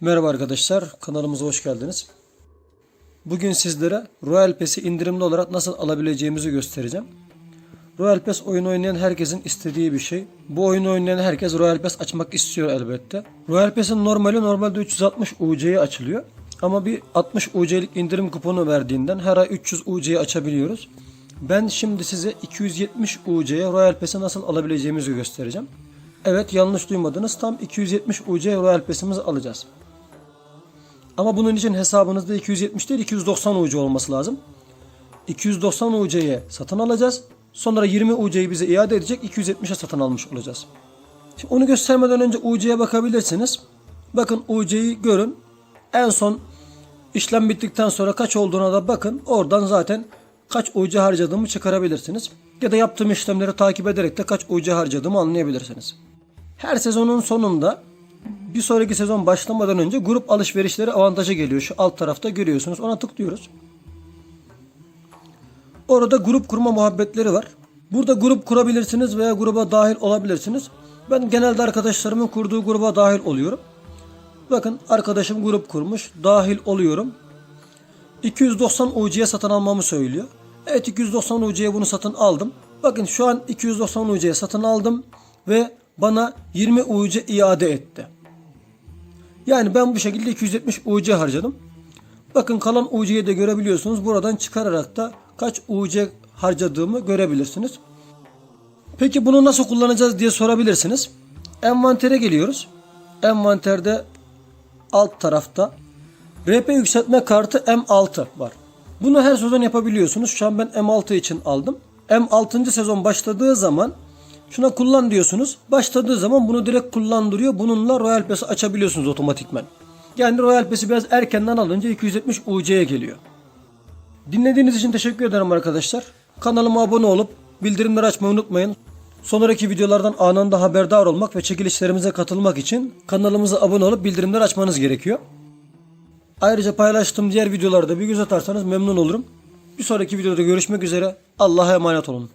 Merhaba arkadaşlar, kanalımıza hoş geldiniz. Bugün sizlere Royal Pass'i indirimli olarak nasıl alabileceğimizi göstereceğim. Royal Pass oyun oynayan herkesin istediği bir şey. Bu oyunu oynayan herkes Royal Pass açmak istiyor elbette. Royal Pass'in normali normalde 360 UC'ye açılıyor. Ama bir 60 UC'lik indirim kuponu verdiğinden her ay 300 UC'yi açabiliyoruz. Ben şimdi size 270 UC'ye Royal Pass'i nasıl alabileceğimizi göstereceğim. Evet yanlış duymadınız. Tam 270 UC Royal Pass'imizi alacağız. Ama bunun için hesabınızda 270 değil 290 UC olması lazım. 290 UC'ye satın alacağız. Sonra 20 UC'yi bize iade edecek 270'e satın almış olacağız. Şimdi onu göstermeden önce UC'ye bakabilirsiniz. Bakın UC'yi görün. En son işlem bittikten sonra kaç olduğuna da bakın. Oradan zaten kaç UC harcadığımı çıkarabilirsiniz. Ya da yaptığım işlemleri takip ederek de kaç UC harcadığımı anlayabilirsiniz. Her sezonun sonunda bir sonraki sezon başlamadan önce grup alışverişleri avantajı geliyor. Şu alt tarafta görüyorsunuz. Ona tıklıyoruz. Orada grup kurma muhabbetleri var. Burada grup kurabilirsiniz veya gruba dahil olabilirsiniz. Ben genelde arkadaşlarımın kurduğu gruba dahil oluyorum. Bakın arkadaşım grup kurmuş. Dahil oluyorum. 290 UC'ye satın almamı söylüyor. Evet 290 UC'ye bunu satın aldım. Bakın şu an 290 UC'ye satın aldım ve bana 20 UC iade etti. Yani ben bu şekilde 270 UC harcadım. Bakın kalan UC'yi de görebiliyorsunuz. Buradan çıkararak da kaç UC harcadığımı görebilirsiniz. Peki bunu nasıl kullanacağız diye sorabilirsiniz. Envantere geliyoruz. Envanterde alt tarafta RP yükseltme kartı M6 var. Bunu her sezon yapabiliyorsunuz. Şu an ben M6 için aldım. M6. sezon başladığı zaman şuna kullan diyorsunuz. Başladığı zaman bunu direkt kullandırıyor. Bununla Royal Pass'i açabiliyorsunuz otomatikmen. Yani Royal Pass'i biraz erkenden alınca 270 UC'ye geliyor. Dinlediğiniz için teşekkür ederim arkadaşlar. Kanalıma abone olup bildirimleri açmayı unutmayın. Sonraki videolardan anında haberdar olmak ve çekilişlerimize katılmak için kanalımıza abone olup bildirimleri açmanız gerekiyor. Ayrıca paylaştığım diğer videolarda bir göz atarsanız memnun olurum. Bir sonraki videoda görüşmek üzere. Allah'a emanet olun.